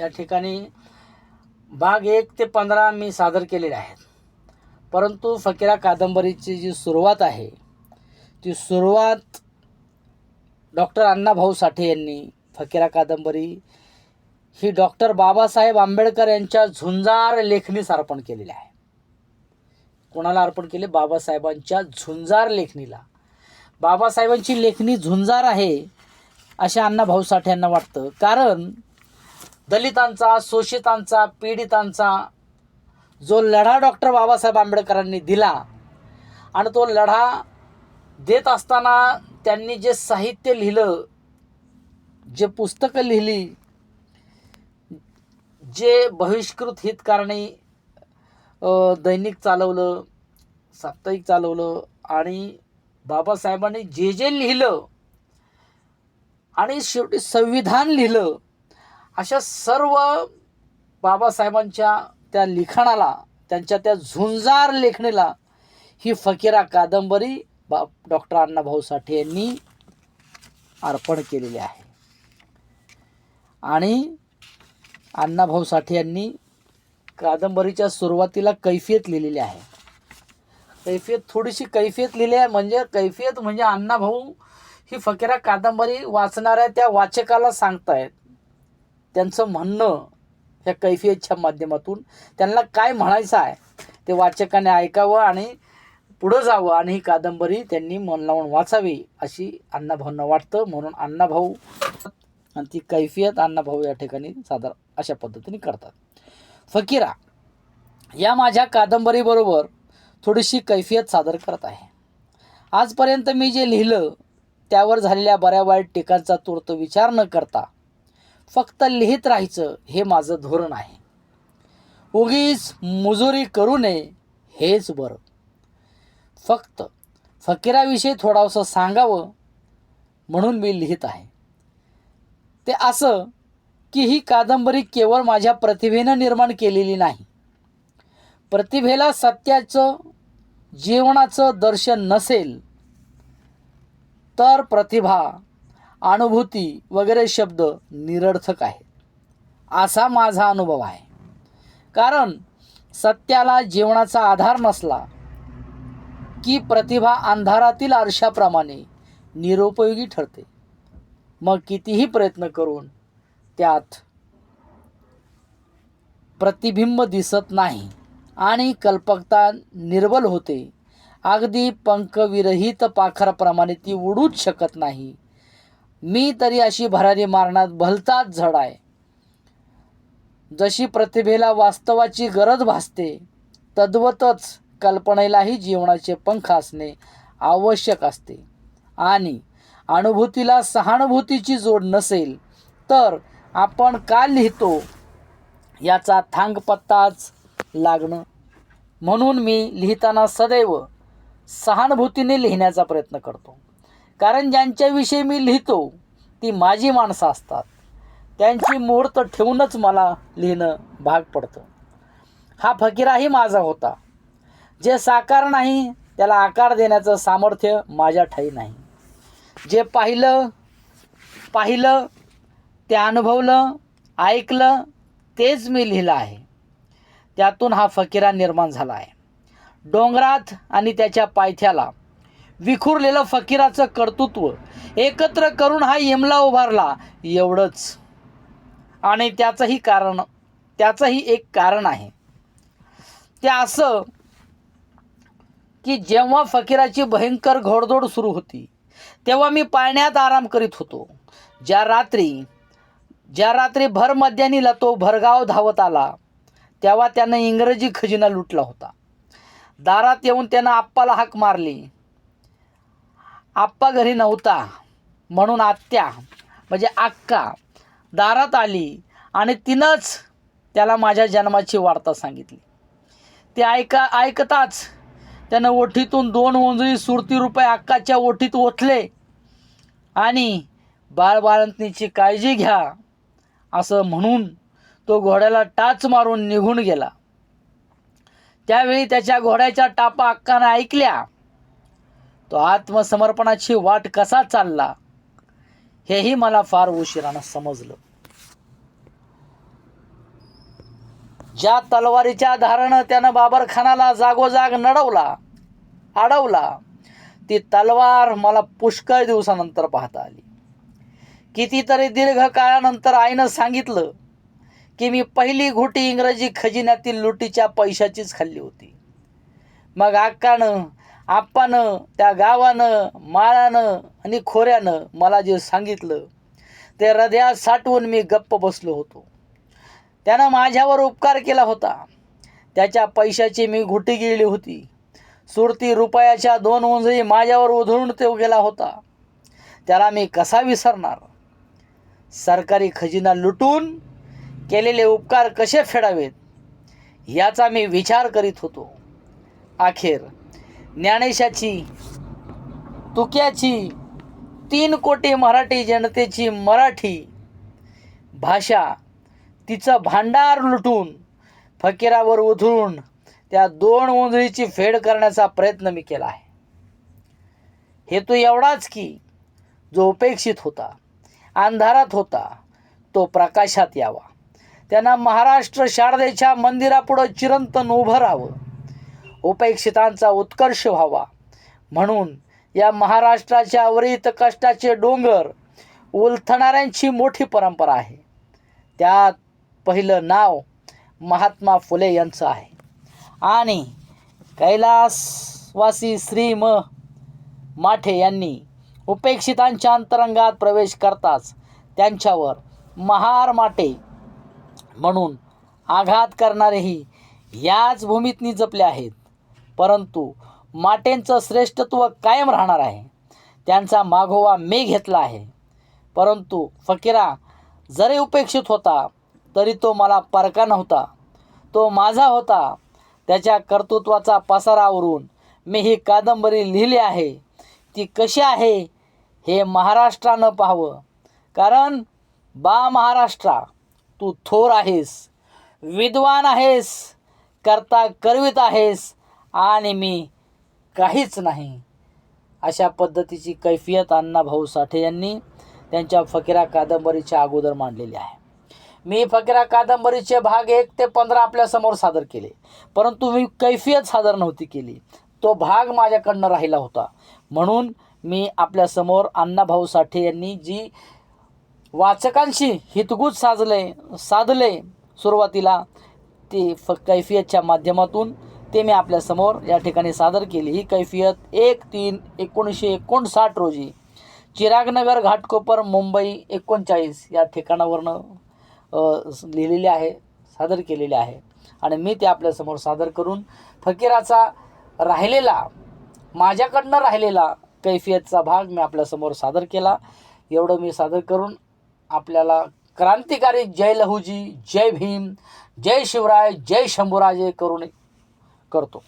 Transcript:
या ठिकाणी भाग एक ते पंधरा मी सादर केलेले आहेत. परंतु फकीरा कादंबरीची जी सुरुवात आहे ती सुरुवात डॉक्टर अण्णाभाऊ साठे यांनी फकीरा कादंबरी ही डॉक्टर बाबासाहेब आंबेडकर यांच्या झुंजार लेखनीस अर्पण केलेली आहे. कोणाला अर्पण केले? बाबासाहेबांच्या झुंजार लेखणीला. बाबासाहेबांची लेखणी झुंजार आहे असे अण्णाभाऊ साठे यांना वाटतं. कारण दलितांचा शोषितांचा पीडितांचा जो लढा डॉक्टर बाबासाहेब आंबेडकरांनी दिला आणि तो लढा देत असताना त्यांनी जे साहित्य लिहिलं जे पुस्तकं लिहिली जे बहिष्कृत हितकारणी दैनिक चालवलं साप्ताहिक चालवलं आणि बाबासाहेबांनी जे जे लिहिलं आणि शेवटी संविधान लिहिलं अशा सर्व बाबासाहेबांच्या त्या लिखाणाला त्यांच्या त्या झुंजार लेखणीला ही फकीरा कादंबरी बा डॉक्टर अण्णाभाऊ साठे यांनी अर्पण केलेली आहे. आणि अण्णाभाऊ साठे यांनी कादंबरीच्या सुरुवातीला कैफियत लिहिलेली आहे. कैफियत थोडीशी कैफियत लिहिली आहे म्हणजे कैफियत म्हणजे अण्णाभाऊ ही फकीरा कादंबरी वाचणाऱ्या त्या वाचकाला सांगतायत. त्यांचं म्हणणं ह्या कैफियतच्या माध्यमातून त्यांना काय म्हणायचं आहे ते वाचकाने ऐकावं आणि पुढं जावं आणि ही कादंबरी त्यांनी मन लावून वाचावी अशी अण्णाभाऊंना वाटतं. म्हणून अण्णाभाऊ आणि ती कैफियत अण्णाभाऊ या ठिकाणी सादर अशा पद्धतीने करतात. फकीरा या माझ्या कादंबरीबरोबर थोडीशी कैफियत सादर करत आहे. आजपर्यंत मी जे लिहिलं त्यावर झालेल्या बऱ्या वाईट टीकांचा तूर्त विचार न करता फक्त लिहित राहायचं हे माझं धोरण आहे. उगीच मुजुरी करू नये हेच बरं. फक्त फकीराविषयी थोडासं सांगावं म्हणून मी लिहित आहे. ते असं की ही कादंबरी केवळ माझ्या प्रतिभेनं निर्माण केलेली नाही. प्रतिभेला सत्याचं जीवनाचं दर्शन नसेल तर प्रतिभा अनुभूती वगैरे शब्द निरर्थक आहेत असा माझा अनुभव आहे. कारण सत्याला जीवनाचा आधार नसला की प्रतिभा अंधारातील आरशाप्रमाणे निरुपयोगी ठरते. मग कितीही प्रयत्न करून त्यात प्रतिबिंब दिसत नाही आणि कल्पकता निर्बल होते. अगदी पंखविरहित पाखराप्रमाणे ती उडूच शकत नाही. मी तरी अशी भरारी मारणार भलताच झड आहे. जशी प्रतिभेला वास्तवाची गरज भासते तद्वतच कल्पनेलाही जीवनाचे पंख असणे आवश्यक असते. आणि अनुभूतीला सहानुभूतीची जोड नसेल तर आपण का लिहितो याचा थांगपत्ताच लागणं? म्हणून मी लिहिताना सदैव सहानुभूतीने लिहिण्याचा प्रयत्न करतो. कारण ज्यांच्याविषयी मी लिहितो ती माझी माणसं असतात. त्यांची मुहूर्त ठेवूनच मला लिहिणं भाग पडतं. हा फकीराही माझा होता. जे साकार नाही त्याला आकार देण्याचं सामर्थ्य माझ्या ठाई नाही. जे पाहिलं पाहिलं ते अनुभवलं ऐकलं तेच मी लिहिलं आहे. त्यातून हा फकीरा निर्माण झाला आहे. डोंगरात आणि त्याच्या पायथ्याला विखुरलेलं फकीराचं कर्तृत्व एकत्र करून हा यमला उभारला एवढंच. आणि त्याचंही कारण त्याचंही एक कारण आहे. ते असं की जेव्हा फकीराची भयंकर घोडदोड सुरू होती तेव्हा मी पाळण्यात आराम करीत होतो. ज्या रात्री ज्या रात्री भर मध्यानीला तो भरगाव धावत आला तेव्हा त्यानं इंग्रजी खजिना लुटला होता. दारात येऊन त्यानं आप्पाला हाक मारली. आप्पा घरी नव्हता. म्हणून आत्या म्हणजे अक्का दारात आली आणि तिनंच त्याला माझ्या जन्माची वार्ता सांगितली. ते ऐका ऐकताच त्यानं ओठीतून दोन ओंजळी सुरती रुपये अक्काच्या ओठीत ओतले आणि बाळबाळंतनीची काळजी घ्या असं म्हणून तो घोड्याला टाच मारून निघून गेला. त्यावेळी त्याच्या घोड्याच्या टापा अक्कानं ऐकल्या. तो आत्मसमर्पणाची वाट कसा चालला हेही मला फार उशिरानं समजलं. ज्या तलवारीच्या धारणं त्यानं बाबरखानाला जागोजाग नडवला अडवला ती तलवार मला पुष्कळ दिवसानंतर पाहता आली. कितीतरी दीर्घ काळानंतर आईनं सांगितलं की मी पहिली घुटी इंग्रजी खजिन्यातील लुटीच्या पैशाचीच खाल्ली होती. मग आक्कानं आप्पानं त्या गावानं माळानं आणि खोऱ्यानं मला जे सांगितलं ते हृदयात साठवून मी गप्प बसलो होतो. त्यानं माझ्यावर उपकार केला होता. त्याच्या पैशाची मी घुटी गिळली होती. सुरती रुपयाच्या दोन उंजही माझ्यावर उधळून तो गेला होता. त्याला मी कसा विसरणार? सरकारी खजिना लुटून केलेले उपकार कसे फेडावेत? याचा मी विचार करीत होतो. अखेर ज्ञानेशाची तुक्याची तीन कोटी मराठी जनतेची मराठी भाषा तिचं भांडार लुटून फकीरावर उधळून त्या दोन उंधळीची फेड करण्याचा प्रयत्न मी केला आहे. हेतू एवढाच की जो उपेक्षित होता अंधारात होता तो प्रकाशात यावा. त्यांना महाराष्ट्र शारदेच्या मंदिरापुढं चिरंतन उभं राहावं. उपेक्षितांचा उत्कर्ष व्हावा. म्हणून या महाराष्ट्राच्या अवरित कष्टाचे डोंगर उलथणाऱ्यांची मोठी परंपरा आहे. त्यात पहिलं नाव महात्मा फुले यांचं आहे. आणि कैलासवासी श्री म. माठे यांनी उपेक्षितांच्या अंतरंगात प्रवेश करताच त्यांच्यावर महार माटे म्हणून आघात करणारेही याच भूमीतनी जपले आहेत. परंतु माटेंचं श्रेष्ठत्व कायम राहणार आहे. त्यांचा मागोवा मी घेतला आहे. परंतु फकीरा जरी उपेक्षित होता तरी तो मला परका नव्हता. तो माझा होता. त्याच्या कर्तृत्वाचा पसारावरून मी ही कादंबरी लिहिली आहे. ती कशी आहे हे महाराष्ट्रानं पाहावं. कारण बा महाराष्ट्रा तू थोर आहेस विद्वान आहेस करता करवीत आहेस आणि मी काहीच नाही. अशा पद्धतीची कैफियत अण्णा भाऊ साठे यांनी त्यांच्या फकीरा कादंबरीच्या अगोदर मांडलेली आहे. मी फकीरा कादंबरीचे भाग एक ते पंधरा आपल्यासमोर सादर केले. परंतु मी कैफियत सादर नव्हती केली. तो भाग माझ्याकडनं राहिला होता. म्हणून मी आपल्यासमोर अण्णाभाऊ साठे यांनी जी वाचकांशी हितगुज साजले साधले सुरुवातीला ती फ कैफियतच्या माध्यमातून ते मी आपल्यासमोर या ठिकाणी सादर केली. ही कैफियत एक तीन एकोणीसशे एकोणसाठ रोजी चिरागनगर घाटकोपर मुंबई एकोणचाळीस या ठिकाणावरनं लिहिलेली आहे सादर केलेली आहे. आणि मी ते आपल्यासमोर सादर करून फकीराचा राहिलेला माझ्याकडनं राहिलेला कैफियतचा भाग मी आपल्यासमोर सादर केला. एवढं मी सादर करून आपल्याला क्रांतिकारी जय लहूजी जय भीम जय शिवराय जय शंभूराजे करून करतो.